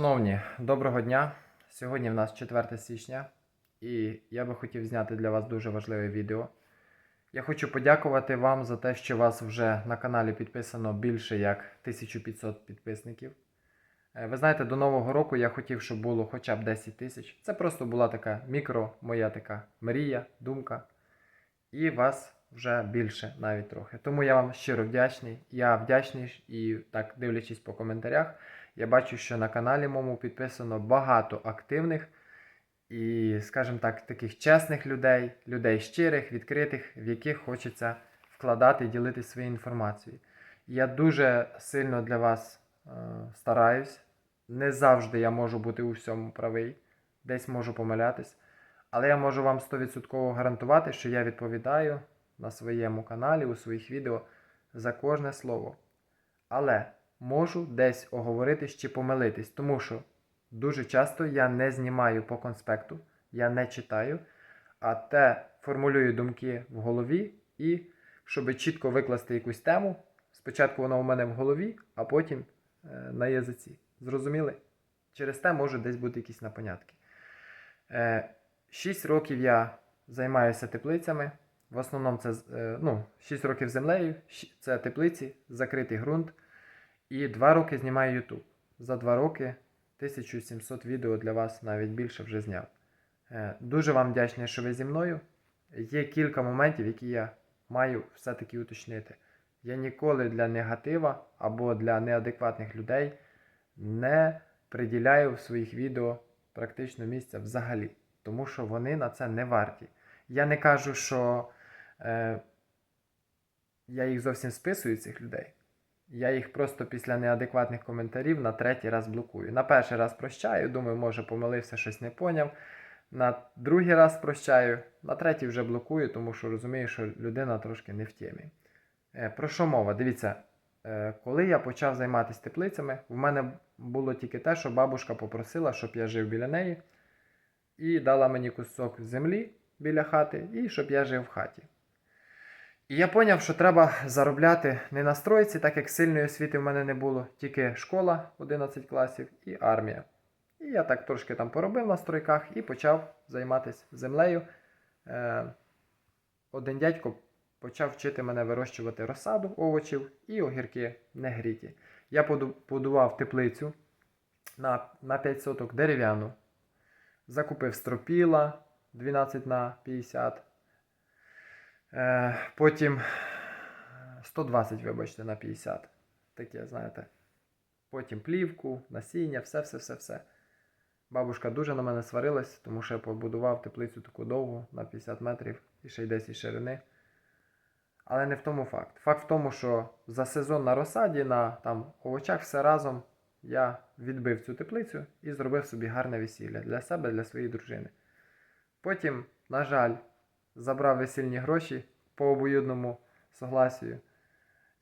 Шановні, доброго дня. Сьогодні в нас 4 січня, і я би хотів зняти для вас дуже важливе відео. Я хочу подякувати вам за те, що вас вже на каналі підписано більше як 1500 підписників. Е, Ви знаєте, до Нового року я хотів, щоб було хоча б 10 тисяч. Це просто була така мікро, моя така мрія, думка. І вас вже більше навіть трохи. Тому я вам щиро вдячний. Я вдячний і так дивлячись по коментарях, я бачу, що на каналі моєму підписано багато активних і, скажімо так, таких чесних людей, людей щирих, відкритих, в яких хочеться вкладати і ділитися своєю інформацією. Я дуже сильно для вас е, стараюсь. Не завжди я можу бути у всьому правий, десь можу помилятись. Але я можу вам 100% гарантувати, що я відповідаю на своєму каналі, у своїх відео за кожне слово. Але можу десь оговоритись чи помилитись, тому що дуже часто я не знімаю по конспекту, я не читаю, а те формулюю думки в голові і, щоб чітко викласти якусь тему, спочатку вона у мене в голові, а потім е, на язиці. Зрозуміли? Через те може десь бути якісь напонятки. Е, 6 років я займаюся теплицями. В основному це е, ну, 6 років землею, це теплиці, закритий ґрунт. І 2 роки знімаю YouTube. За 2 роки 1700 відео для вас навіть більше вже зняв. Е, Дуже вам вдячний, що ви зі мною. Є кілька моментів, які я маю все-таки уточнити. Я ніколи для негатива або для неадекватних людей не приділяю в своїх відео практично місця взагалі, тому що вони на це не варті. Я не кажу, що е, я їх зовсім списую, цих людей. Я їх просто після неадекватних коментарів на третій раз блокую. На перший раз прощаю, думаю, може помилився, щось не поняв. На другий раз прощаю, на третій вже блокую, тому що розумію, що людина трошки не в темі. Е, Про що мова? Дивіться, е, коли я почав займатися теплицями, в мене було тільки те, що бабушка попросила, щоб я жив біля неї, і дала мені кусок землі біля хати, і щоб я жив в хаті. І я зрозумів, що треба заробляти не на стройці, так як сильної освіти в мене не було, тільки школа 11 класів і армія. І я так трошки там поробив на стройках і почав займатися землею. Е, один дядько почав вчити мене вирощувати розсаду овочів і огірки негріті. Я будував теплицю на, на 5 соток дерев'яну, закупив стропіла 12 на 50. Е, потім 120, вибачте, на 50. Таке, знаєте. Потім плівку, насіння, все, все, все, все. Бабушка дуже на мене сварилась, тому що я побудував теплицю таку довгу на 50 метрів і ще й 10 ширини. Але не в тому факт. Факт в тому, що за сезон на розсаді, на там, овочах все разом я відбив цю теплицю і зробив собі гарне весілля для себе, для своєї дружини. Потім, на жаль, забрав весільні гроші по обоюдному согласію.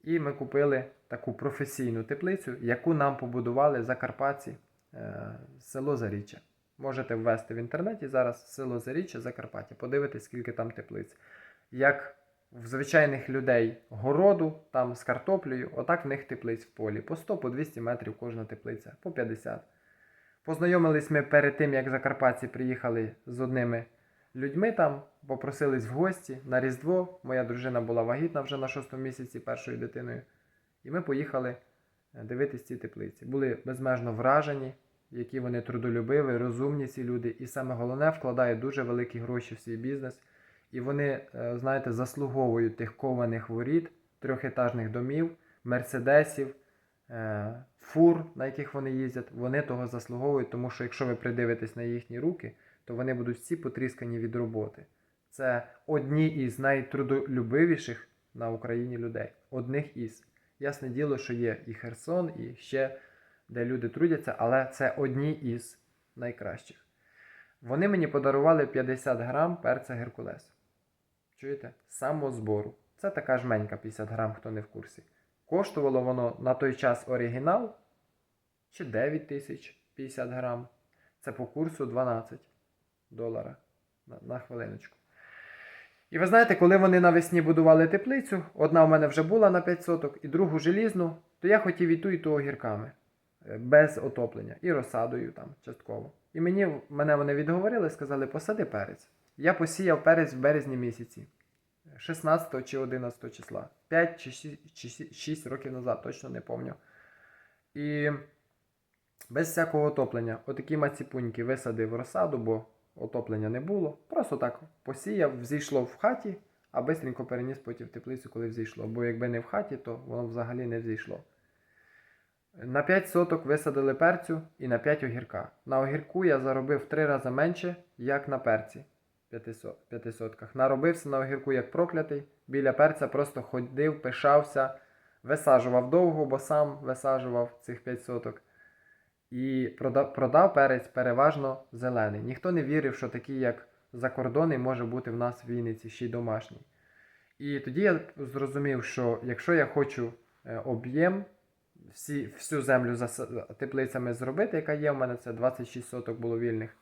І ми купили таку професійну теплицю, яку нам побудували Закарпатці, е, село Заріччя. Можете ввести в інтернеті зараз село Заріччя, Закарпаття, подивитись, скільки там теплиць. Як в звичайних людей городу, там з картоплею, отак в них теплиць в полі. По 100, по 200 метрів кожна теплиця, по 50. Познайомились ми перед тим, як закарпатці приїхали з одними людьми там, попросились в гості на Різдво. Моя дружина була вагітна вже на шостому місяці першою дитиною. І ми поїхали е, дивитись ці теплиці. Були безмежно вражені, які вони трудолюбиві, розумні ці люди. І саме головне, вкладають дуже великі гроші в свій бізнес. І вони, е, знаєте, заслуговують тих кованих воріт, трьохетажних домів, мерседесів, е, фур, на яких вони їздять. Вони того заслуговують, тому що якщо ви придивитесь на їхні руки, то вони будуть всі потріскані від роботи. Це одні із найтрудолюбивіших на Україні людей. Одних із. Ясне діло, що є і Херсон, і ще де люди трудяться, але це одні із найкращих. Вони мені подарували 50 грам перця Геркулес. Чуєте? Самозбору. Це така жменька 50 грам, хто не в курсі. Коштувало воно на той час оригінал чи 9 тисяч 50 грам. Це по курсу 12 долара на, на хвилиночку. І ви знаєте, коли вони навесні будували теплицю, одна у мене вже була на 5 соток, і другу желізну, то я хотів і ту, і ту огірками. е, без отоплення і розсадою там частково. І мені мене вони відговорили, сказали, посади перець. Я посіяв перець в березні місяці, 16 чи 11 числа, 5 чи 6, чи 6 років назад, точно не пам'ятаю. І без всякого отоплення. Отакі маціпуньки висадив розсаду, бо отоплення не було. Просто так посіяв, взійшло в хаті, а бистренько переніс потім в теплицю, коли взійшло. Бо якби не в хаті, то воно взагалі не взійшло. На 5 соток висадили перцю і на 5 огірка. На огірку я заробив в 3 рази менше, як на перці. 5 сотках. Наробився на огірку як проклятий. Біля перця просто ходив, пишався, висаджував довго, бо сам висаджував цих 5 соток. І продав, продав перець переважно зелений. Ніхто не вірив, що такий, як закордонний, може бути в нас в Вінниці, ще й домашній. І тоді я зрозумів, що якщо я хочу е, об'єм, всі, всю землю за теплицями зробити, яка є в мене, це 26 соток було вільних.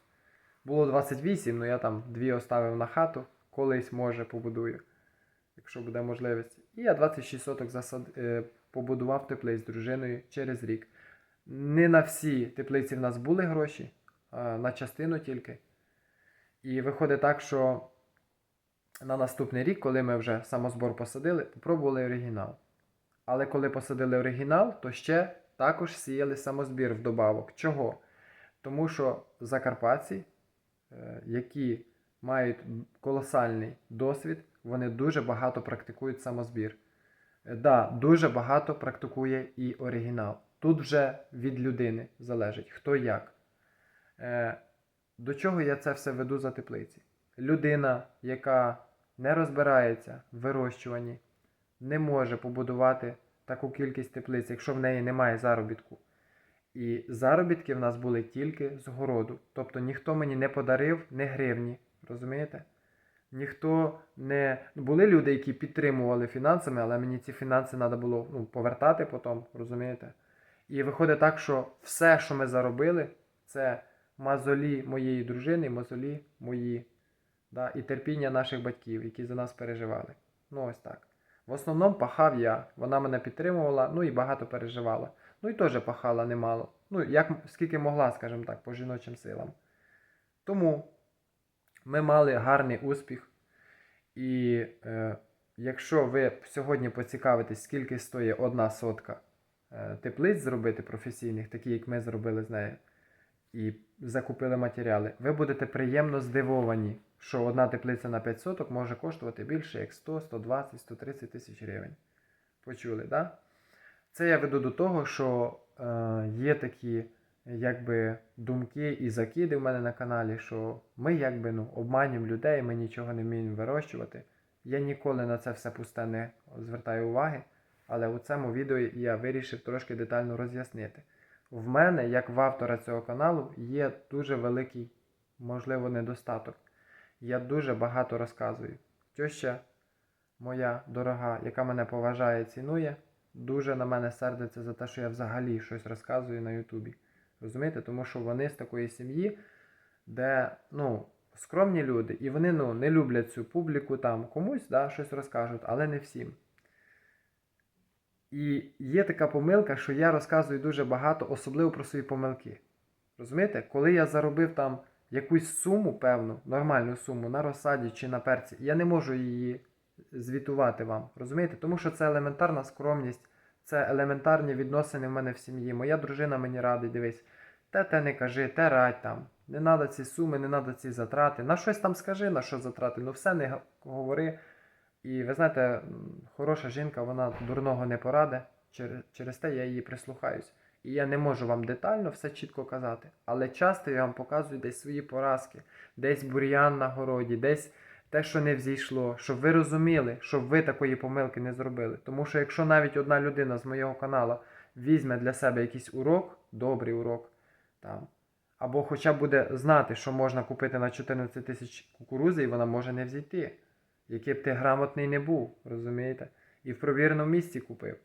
Було 28, але я там дві оставив на хату, колись може побудую, якщо буде можливість. І я 26 соток засад... е, побудував теплиць з дружиною через рік. Не на всі теплиці в нас були гроші, а на частину тільки. І виходить так, що на наступний рік, коли ми вже самозбор посадили, попробували оригінал. Але коли посадили оригінал, то ще також сіяли самозбір вдобавок. Чого? Тому що закарпатці, е, які мають колосальний досвід, вони дуже багато практикують самозбір. Е, Да, дуже багато практикує і оригінал. Тут вже від людини залежить, хто як. Е, До чого я це все веду за теплиці? Людина, яка не розбирається в вирощуванні, не може побудувати таку кількість теплиць, якщо в неї немає заробітку. І заробітки в нас були тільки з городу. Тобто ніхто мені не подарив не гривні. Розумієте? Ніхто не. ну, Були люди, які підтримували фінансами, але мені ці фінанси треба було ну, повертати потім, розумієте? І виходить так, що все, що ми заробили, це мазолі моєї дружини, мазолі мої, да, і терпіння наших батьків, які за нас переживали. Ну, ось так. В основному пахав я. Вона мене підтримувала, ну і багато переживала. Ну і теж пахала немало. Ну, як скільки могла, скажімо так, по жіночим силам. Тому ми мали гарний успіх. І е, якщо ви сьогодні поцікавитесь, скільки стоїть одна сотка теплиць зробити професійних, такі як ми зробили з нею, і закупили матеріали, ви будете приємно здивовані, що одна теплиця на 5 соток може коштувати більше як 100, 120, 130 тисяч гривень. Почули, так? Да? Це я веду до того, що е, є такі якби думки і закиди в мене на каналі, що ми якби ну, обманюємо людей, ми нічого не вміємо вирощувати. Я ніколи на це все пусте не звертаю уваги, але у цьому відео я вирішив трошки детально роз'яснити. В мене, як в автора цього каналу, є дуже великий, можливо, недостаток. Я дуже багато розказую. Теща моя дорога, яка мене поважає і цінує, дуже на мене сердиться за те, що я взагалі щось розказую на Ютубі. Розумієте? Тому що вони з такої сім'ї, де ну, скромні люди, і вони ну, не люблять цю публіку, там комусь да, щось розкажуть, але не всім. І є така помилка, що я розказую дуже багато, особливо про свої помилки. Розумієте, коли я заробив там якусь суму, певну, нормальну суму на розсаді чи на перці, я не можу її звітувати вам. Розумієте? Тому що це елементарна скромність, це елементарні відносини в мене в сім'ї. Моя дружина мені радить, дивись, те те не кажи, те радь там. Не треба ці суми, не треба ці затрати. На щось там скажи, на що затрати, ну все не говори. І ви знаєте, хороша жінка, вона дурного не пораде. Через, те я її прислухаюсь. І я не можу вам детально все чітко казати. Але часто я вам показую десь свої поразки, десь бур'ян на городі, десь те, що не взійшло, щоб ви розуміли, щоб ви такої помилки не зробили. Тому що якщо навіть одна людина з моєго каналу візьме для себе якийсь урок, добрий урок, там, або хоча буде знати, що можна купити на 14 тисяч кукурузи, і вона може не взійти. Який б ти грамотний не був, розумієте? І в провіреному місці купив.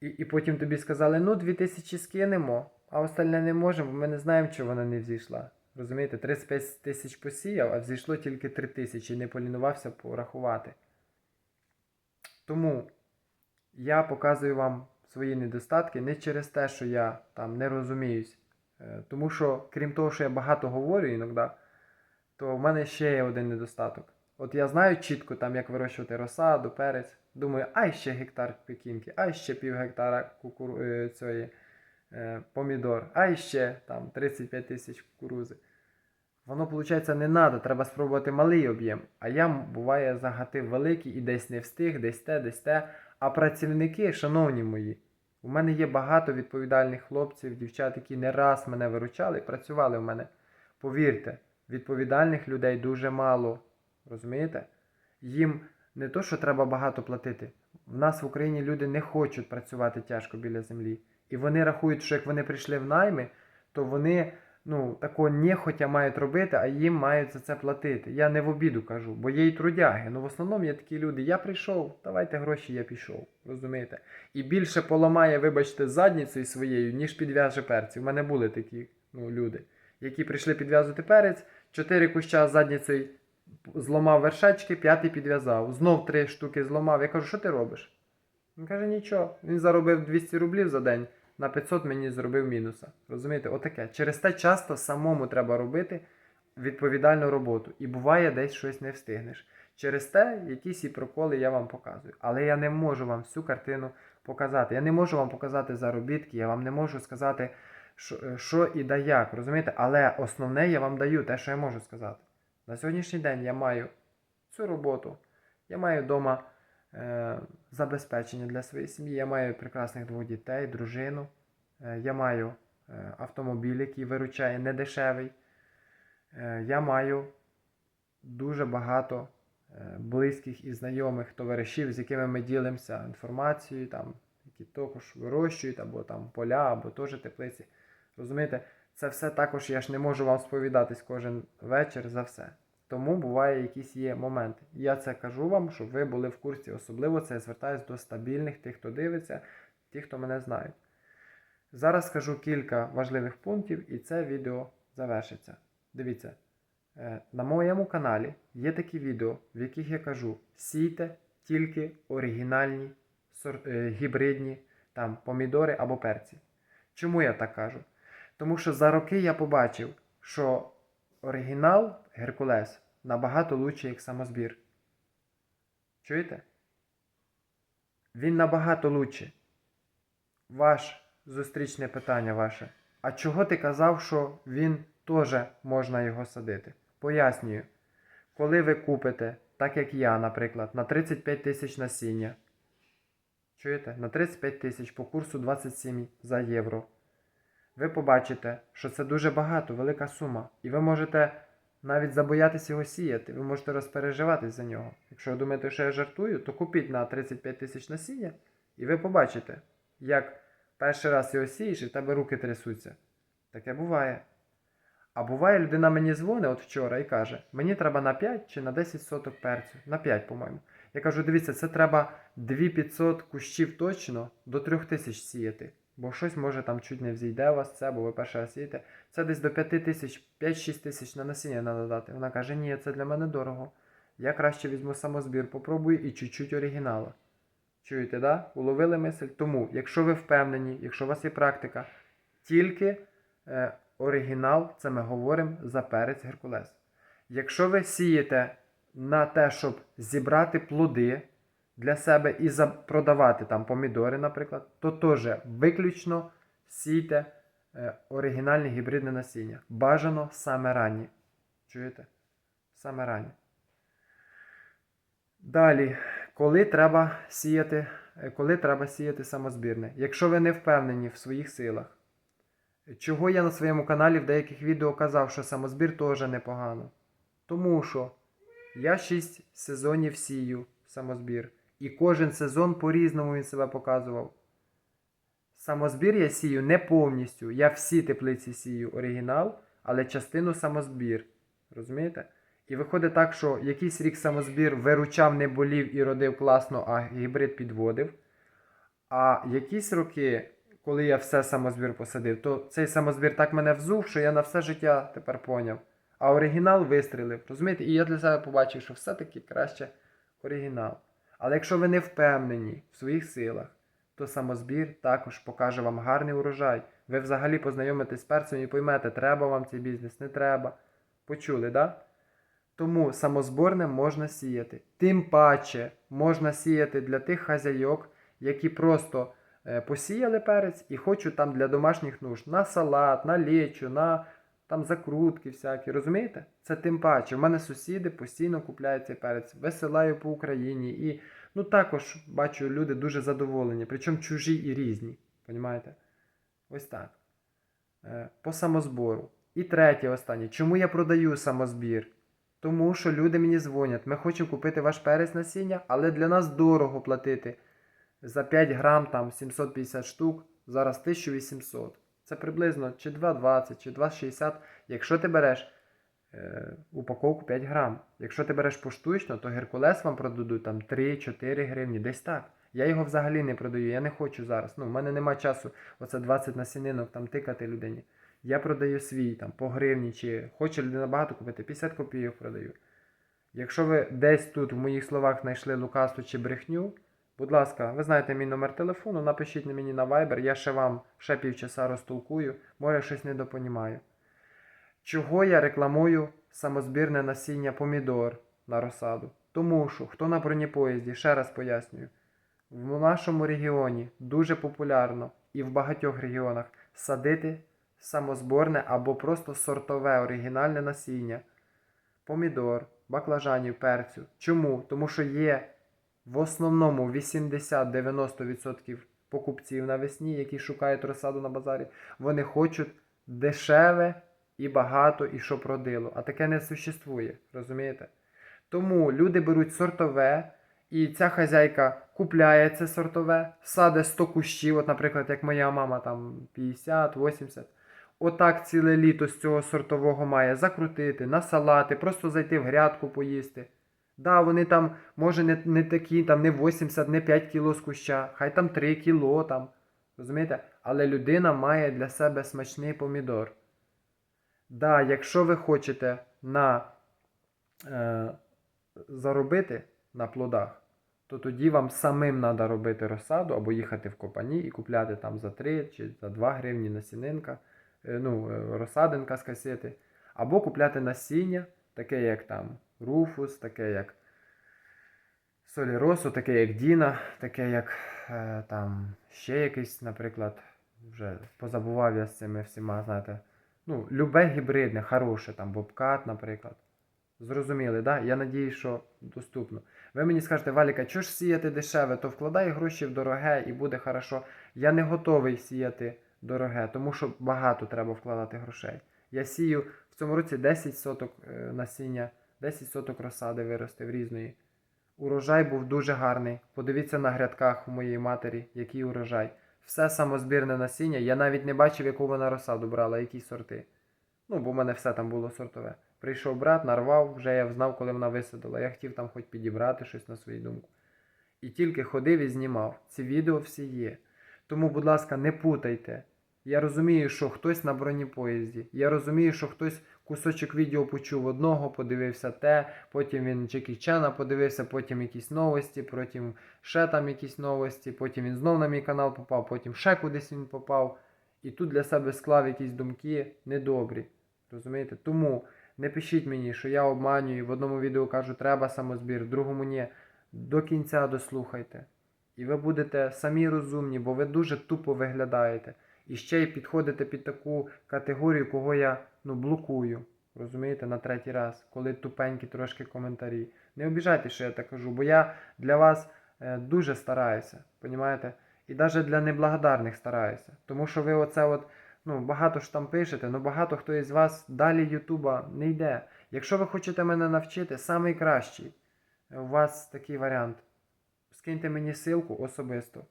І, і потім тобі сказали, ну 2000 скинемо, а остальне не можемо, бо ми не знаємо, чого вона не взійшла. Розумієте, 35 тисяч посіяв, а взійшло тільки 3 тисячі, не полінувався порахувати. Тому я показую вам свої недостатки не через те, що я там не розуміюсь. Е, Тому що, крім того, що я багато говорю іноді, то в мене ще є один недостаток. От я знаю чітко, там, як вирощувати розсаду, перець. Думаю, ай ще гектар пекінки, ай ще пів гектара кукуру... е, цієї, е, помідор, ай ще там 35 тисяч кукурузи. Воно, виходить, не треба, треба спробувати малий об'єм. А я, буває, загатив великий і десь не встиг, десь те, десь те. А працівники, шановні мої, у мене є багато відповідальних хлопців, дівчат, які не раз мене виручали працювали в мене. Повірте, відповідальних людей дуже мало. Розумієте? Їм не то, що треба багато платити. В нас в Україні люди не хочуть працювати тяжко біля землі. І вони рахують, що як вони прийшли в найми, то вони ну, такого нехотя мають робити, а їм мають за це платити. Я не в обіду кажу, бо є й трудяги. Ну в основному є такі люди. Я прийшов, давайте гроші, я пішов. Розумієте? І більше поламає, вибачте, задницею своєю, ніж підв'яже перці. У мене були такі ну, люди, які прийшли підв'язувати перець, чотири куща з зломав вершечки, п'ятий підв'язав. Знов три штуки зломав. Я кажу, що ти робиш? Він каже, нічого. Він заробив 200 рублів за день, на 500 мені зробив мінуса. Розумієте, отаке. Через те часто самому треба робити відповідальну роботу. І буває, десь щось не встигнеш. Через те, якісь і проколи я вам показую. Але я не можу вам всю картину показати. Я не можу вам показати заробітки, я вам не можу сказати, що, що і да як. Розумієте? Але основне я вам даю те, що я можу сказати. На сьогоднішній день я маю цю роботу, я маю вдома е, забезпечення для своєї сім'ї, я маю прекрасних двох дітей, дружину, е, я маю е, автомобіль, який виручає недешевий. Е, я маю дуже багато е, близьких і знайомих товаришів, з якими ми ділимося інформацією, там, які також вирощують, або там поля, або теж теплиці. Розумієте, це все також я ж не можу вам сповідатись кожен вечір за все. Тому буває якісь є моменти. Я це кажу вам, щоб ви були в курсі. Особливо це я звертаюся до стабільних, тих, хто дивиться, тих, хто мене знають. Зараз скажу кілька важливих пунктів, і це відео завершиться. Дивіться, е, на моєму каналі є такі відео, в яких я кажу: сійте тільки оригінальні е, гібридні там, помідори або перці. Чому я так кажу? Тому що за роки я побачив, що оригінал Геркулес набагато лучший, як самозбір. Чуєте? Він набагато лучший. Ваш зустрічне питання ваше. А чого ти казав, що він теж можна його садити? Пояснюю. Коли ви купите, так як я, наприклад, на 35 тисяч насіння. Чуєте? На 35 тисяч по курсу 27 за євро ви побачите, що це дуже багато, велика сума. І ви можете навіть забоятися його сіяти, ви можете розпереживатись за нього. Якщо ви думаєте, що я жартую, то купіть на 35 тисяч насіння, і ви побачите, як перший раз його сієш, і в тебе руки трясуться. Таке буває. А буває, людина мені дзвонить от вчора і каже: мені треба на 5 чи на 10 соток перцю. На 5, по-моєму. Я кажу, дивіться, це треба 2500 кущів точно до 3000 сіяти. Бо щось може там чуть не взійде у вас це, бо ви перший раз сієте. Це десь до 5 тисяч, 5-6 тисяч на насіння треба дати. Вона каже, ні, це для мене дорого. Я краще візьму самозбір, попробую і чуть-чуть оригінала. Чуєте, да? Уловили мисль? Тому, якщо ви впевнені, якщо у вас є практика, тільки е, оригінал, це ми говоримо за перець Геркулес. Якщо ви сієте на те, щоб зібрати плоди для себе і продавати там помідори, наприклад, то теж виключно сійте е, оригінальне гібридне насіння. Бажано саме ранні. Чуєте? Саме ранні. Далі, коли треба сіяти, е, коли треба сіяти самозбірне? Якщо ви не впевнені в своїх силах, чого я на своєму каналі в деяких відео казав, що самозбір теж непогано. Тому що я 6 сезонів сію самозбір. І кожен сезон по-різному він себе показував. Самозбір я сію не повністю. Я всі теплиці сію оригінал, але частину самозбір. Розумієте? І виходить так, що якийсь рік самозбір виручав, не болів і родив класно, а гібрид підводив. А якісь роки, коли я все самозбір посадив, то цей самозбір так мене взув, що я на все життя тепер поняв. А оригінал вистрілив. Розумієте? І я для себе побачив, що все-таки краще оригінал. Але якщо ви не впевнені в своїх силах, то самозбір також покаже вам гарний урожай. Ви взагалі познайомитесь з перцем і поймете, треба вам цей бізнес, не треба. Почули, да? Тому самозборним можна сіяти. Тим паче можна сіяти для тих хазяйок, які просто е, посіяли перець і хочуть там для домашніх нужд на салат, на лечу, на там закрутки всякі. Розумієте? Це тим паче. У мене сусіди постійно купляють цей перець, висилаю по Україні. І ну також бачу, люди дуже задоволені, причому чужі і різні. Понімаєте? Ось так. Е, По самозбору. І третє останнє. Чому я продаю самозбір? Тому що люди мені дзвонять. Ми хочемо купити ваш перець насіння, але для нас дорого платити. За 5 грам там 750 штук, зараз 1800. Це приблизно чи 2,20, чи 2,60. Якщо ти береш е, упаковку 5 грам. Якщо ти береш поштучно, то Геркулес вам продадуть там 3-4 гривні, десь так. Я його взагалі не продаю, я не хочу зараз. Ну, в мене немає часу оце 20 насінинок там тикати людині. Я продаю свій там по гривні, чи хоче людина багато купити, 50 копійок продаю. Якщо ви десь тут в моїх словах знайшли лукавство чи брехню, будь ласка, ви знаєте мій номер телефону, напишіть на мені на Viber, я ще вам ще півчаса розтолкую, може щось недопонімаю. Чого я рекламую самозбірне насіння помідор на розсаду? Тому що хто на бронепоїзді, ще раз пояснюю, в нашому регіоні дуже популярно і в багатьох регіонах садити самозборне або просто сортове оригінальне насіння, помідор, баклажанів, перцю. Чому? Тому що є в основному 80-90% покупців навесні, які шукають розсаду на базарі, вони хочуть дешеве і багато, і щоб родило. А таке не существує, розумієте? Тому люди беруть сортове, і ця хазяйка купляє це сортове, саде 100 кущів, от, наприклад, як моя мама, там 50-80. Отак ціле літо з цього сортового має закрутити, на салати, просто зайти в грядку поїсти. Да, вони там, може, не, не такі, там не 80, не 5 кіло з куща, хай там 3 кіло там. Розумієте? Але людина має для себе смачний помідор. Да, якщо ви хочете на, е, заробити на плодах, то тоді вам самим треба робити розсаду або їхати в копані і купляти там за 3 чи за 2 гривні насінинка, е, ну, е, розсадинка з касети, або купляти насіння, таке як там руфус, таке як соліросу, таке як Діна, таке як е, там ще якийсь, наприклад, вже позабував я з цими всіма, знаєте, ну, любе гібридне, хороше, там бобкат, наприклад. Зрозуміли, да? Я надію, що доступно. Ви мені скажете, Валіка, чого ж сіяти дешеве, то вкладай гроші в дороге і буде хорошо. Я не готовий сіяти дороге, тому що багато треба вкладати грошей. Я сію в цьому році 10 соток е, насіння, 10 соток розсади виростив різної. Урожай був дуже гарний. Подивіться на грядках у моєї матері, який урожай. Все самозбірне насіння. Я навіть не бачив, яку вона розсаду брала, які сорти. Ну, бо в мене все там було сортове. Прийшов брат, нарвав, вже я знав, коли вона висадила. Я хотів там хоч підібрати щось на свою думку. І тільки ходив і знімав. Ці відео всі є. Тому, будь ласка, не путайте. Я розумію, що хтось на бронепоїзді. Я розумію, що хтось кусочок відео почув одного, подивився те, потім він Джекі Чана подивився, потім якісь новості, потім ще там якісь новості, потім він знов на мій канал попав, потім ще кудись він попав. І тут для себе склав якісь думки недобрі. Розумієте? Тому не пишіть мені, що я обманюю. В одному відео кажу, треба самозбір, в другому ні. До кінця дослухайте. І ви будете самі розумні, бо ви дуже тупо виглядаєте. І ще й підходите під таку категорію, кого я ну, блокую. Розумієте, на третій раз, коли тупенькі трошки коментарі. Не обіжайте, що я так кажу, бо я для вас е, дуже стараюся. Понімаєте? І навіть для неблагодарних стараюся. Тому що ви оце от, ну, багато ж там пишете, але багато хто із вас далі Ютуба не йде. Якщо ви хочете мене навчити, самий кращий, у вас такий варіант. Скиньте мені ссылку особисто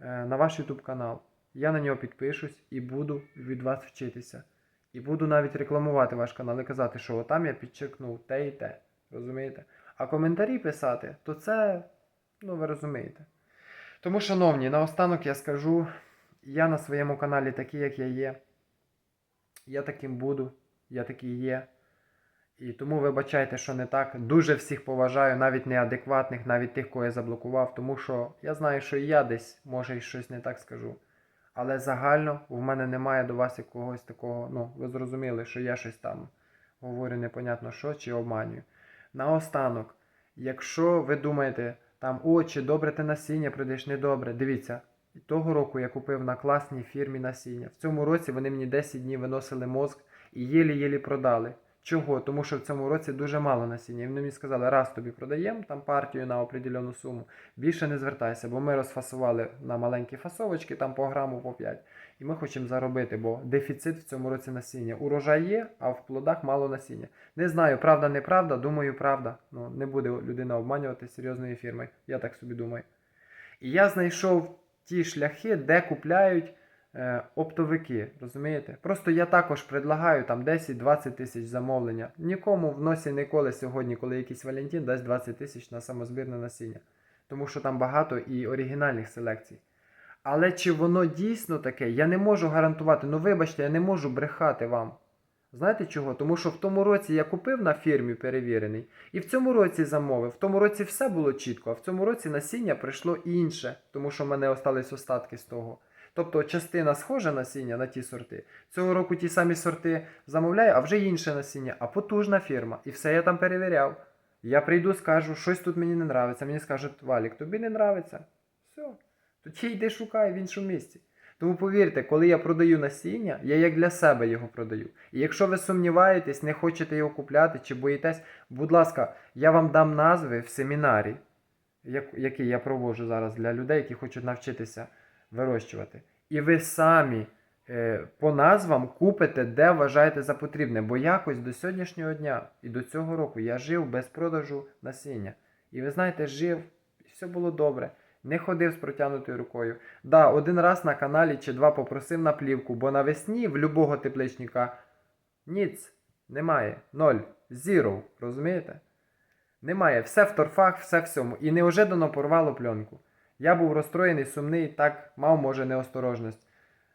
е, на ваш YouTube канал. Я на нього підпишусь і буду від вас вчитися. І буду навіть рекламувати ваш канал і казати, що там я підчеркнув те і те. Розумієте? А коментарі писати, то це, ну ви розумієте. Тому, шановні, наостанок я скажу, я на своєму каналі такий, як я є. Я таким буду, я такий є. І тому вибачайте, що не так. Дуже всіх поважаю, навіть неадекватних, навіть тих, кого я заблокував, тому що я знаю, що я десь, може, і щось не так скажу. Але загально в мене немає до вас якогось такого, ну, ви зрозуміли, що я щось там говорю непонятно що чи обманюю. Наостанок, якщо ви думаєте, там, о, чи добре ти насіння продаєш, не добре, дивіться, того року я купив на класній фірмі насіння. В цьому році вони мені 10 днів виносили мозк і єлі-єлі продали. Чого? Тому що в цьому році дуже мало насіння. І вони мені сказали, раз тобі продаємо там партію на определену суму, більше не звертайся, бо ми розфасували на маленькі фасовочки, там по граму по 5. І ми хочемо заробити, бо дефіцит в цьому році насіння. Урожай є, а в плодах мало насіння. Не знаю, правда, неправда, думаю, правда. Ну, не буде людина обманювати серйозної фірми. Я так собі думаю. І я знайшов ті шляхи, де купляють оптовики. Розумієте? Просто я також предлагаю там 10-20 тисяч замовлення. Нікому в носі ніколи сьогодні, коли якийсь Валентин, дасть 20 тисяч на самозбірне насіння. Тому що там багато і оригінальних селекцій. Але чи воно дійсно таке, я не можу гарантувати. Ну вибачте, я не можу брехати вам. Знаєте чого? Тому що в тому році я купив на фірмі перевірений, і в цьому році замовив. В тому році все було чітко, а в цьому році насіння прийшло інше, тому що в мене остались остатки з того. Тобто частина схожа насіння на ті сорти. Цього року ті самі сорти замовляю, а вже інше насіння, а потужна фірма. І все я там перевіряв. Я прийду, скажу, щось тут мені не нравиться. Мені скажуть, Валік, тобі не нравиться. Все. Тоді йди шукай в іншому місці. Тому повірте, коли я продаю насіння, я як для себе його продаю. І якщо ви сумніваєтесь, не хочете його купляти чи боїтесь, будь ласка, я вам дам назви в семінарі, як- який я проводжу зараз для людей, які хочуть навчитися вирощувати. І ви самі е, по назвам купите, де вважаєте за потрібне. Бо якось до сьогоднішнього дня і до цього року я жив без продажу насіння. І ви знаєте, жив, і все було добре. Не ходив з протягнутою рукою. Да, один раз на каналі чи два попросив на плівку, бо навесні в любого тепличника ніц, немає, ноль, зіро, розумієте? Немає, все в торфах, все в цьому. І неожиданно порвало пленку. Я був розстроєний, сумний, так мав, може, неосторожність.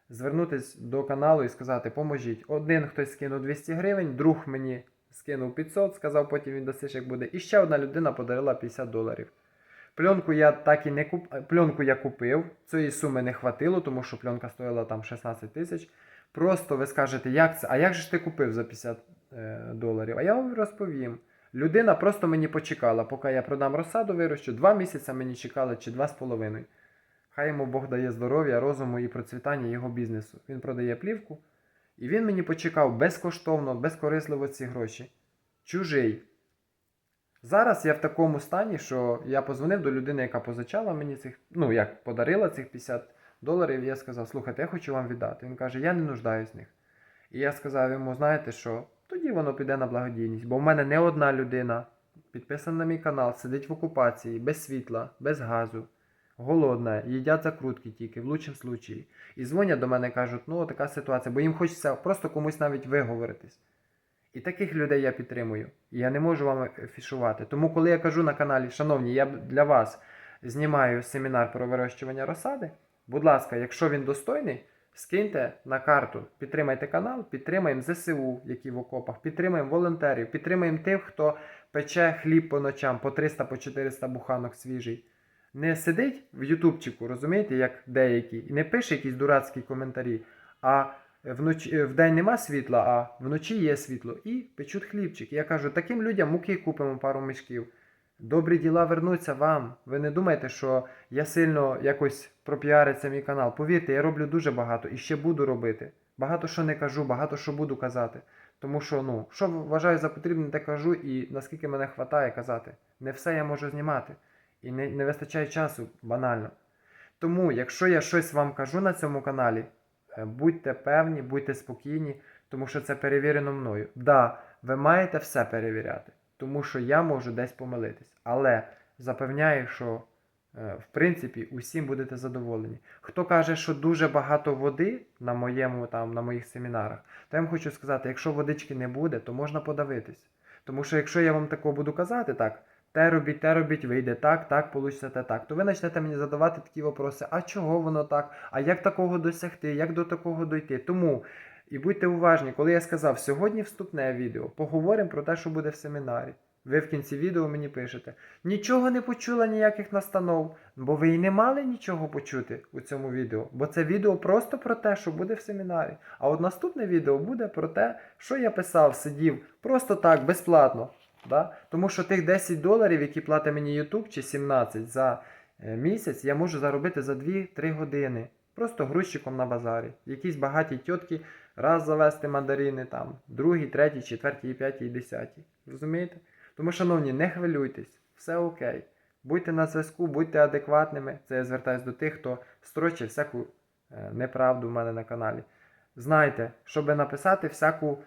Звернутися до каналу і сказати, поможіть. Один хтось скинув 200 гривень, друг мені скинув 500, сказав, потім він досиш, як буде. І ще одна людина подарила 50 доларів. Пленку я так і не куп... Пленку я купив. Цієї суми не хватило, тому що пленка стоїла там 16 тисяч. Просто ви скажете, як це? А як же ж ти купив за 50 е, доларів? А я вам розповім. Людина просто мені почекала, поки я продам розсаду, вирощу. Два місяці мені чекали чи два з половиною. Хай йому Бог дає здоров'я, розуму і процвітання його бізнесу. Він продає плівку. І він мені почекав безкоштовно, безкорисливо ці гроші. Чужий. Зараз я в такому стані, що я позвонив до людини, яка позичала мені цих, ну як подарила цих 50 доларів. І я сказав, слухайте, я хочу вам віддати. Він каже, я не нуждаюсь в них. І я сказав йому, знаєте що, тоді воно піде на благодійність, бо в мене не одна людина підписана на мій канал, сидить в окупації, без світла, без газу, голодна, їдять закрутки тільки, в лучшому случаї. І дзвонять до мене кажуть, ну така ситуація, бо їм хочеться просто комусь навіть виговоритись. І таких людей я підтримую. І я не можу вам фішувати. Тому, коли я кажу на каналі, шановні, я для вас знімаю семінар про вирощування розсади, будь ласка, якщо він достойний, скиньте на карту, підтримайте канал, підтримаємо ЗСУ, які в окопах, підтримаємо волонтерів, підтримаємо тих, хто пече хліб по ночам по 300 по 400 буханок свіжий. Не сидить в Ютубчику, розумієте, як деякі, і не пише якісь дурацькі коментарі, а вночі, е, вдень нема світла, а вночі є світло. І печуть хлібчик. Я кажу, таким людям муки купимо пару мішків. Добрі діла вернуться вам. Ви не думайте, що я сильно якось пропіариться мій канал. Повірте, я роблю дуже багато і ще буду робити. Багато що не кажу, багато що буду казати. Тому що, ну, що вважаю за потрібне, те кажу, і наскільки мене вистачає казати. Не все я можу знімати. І не, не вистачає часу, банально. Тому, якщо я щось вам кажу на цьому каналі, е, будьте певні, будьте спокійні, тому що це перевірено мною. Да, ви маєте все перевіряти, тому що я можу десь помилитись. Але запевняю, що е, в принципі усім будете задоволені. Хто каже, що дуже багато води на моєму там, на моїх семінарах, то я вам хочу сказати, якщо водички не буде, то можна подавитись. Тому що якщо я вам такого буду казати, так, те робіть, те робіть, вийде так, так, получиться те так, то ви почнете мені задавати такі вопроси, а чого воно так, а як такого досягти, як до такого дойти. Тому І будьте уважні, коли я сказав, сьогодні вступне відео, поговоримо про те, що буде в семінарі. Ви в кінці відео мені пишете: нічого не почула, ніяких настанов, бо ви і не мали нічого почути у цьому відео. Бо це відео просто про те, що буде в семінарі. А от наступне відео буде про те, що я писав, сидів просто так, безплатно. Да? Тому що тих 10 доларів, які платить мені YouTube, чи 17 за е, місяць, я можу заробити за 2-3 години. Просто грузчиком на базарі. Якісь багаті тітки раз завести мандарини, там, другий, третій, четвертій, п'ятій, десятій. Розумієте? Тому, шановні, не хвилюйтесь, все окей. Будьте на зв'язку, будьте адекватними. Це я звертаюся до тих, хто строчить всяку е, неправду в мене на каналі. Знайте, щоб написати всяку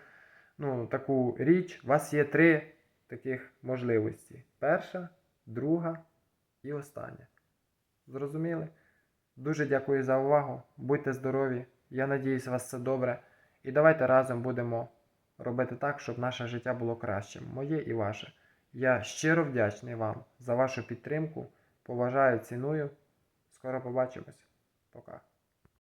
ну, таку річ, у вас є три таких можливості: перша, друга і остання. Зрозуміли? Дуже дякую за увагу. Будьте здорові. Я надіюсь, у вас все добре. І давайте разом будемо робити так, щоб наше життя було кращим. Моє і ваше. Я щиро вдячний вам за вашу підтримку. Поважаю, ціную. Скоро побачимось. Пока.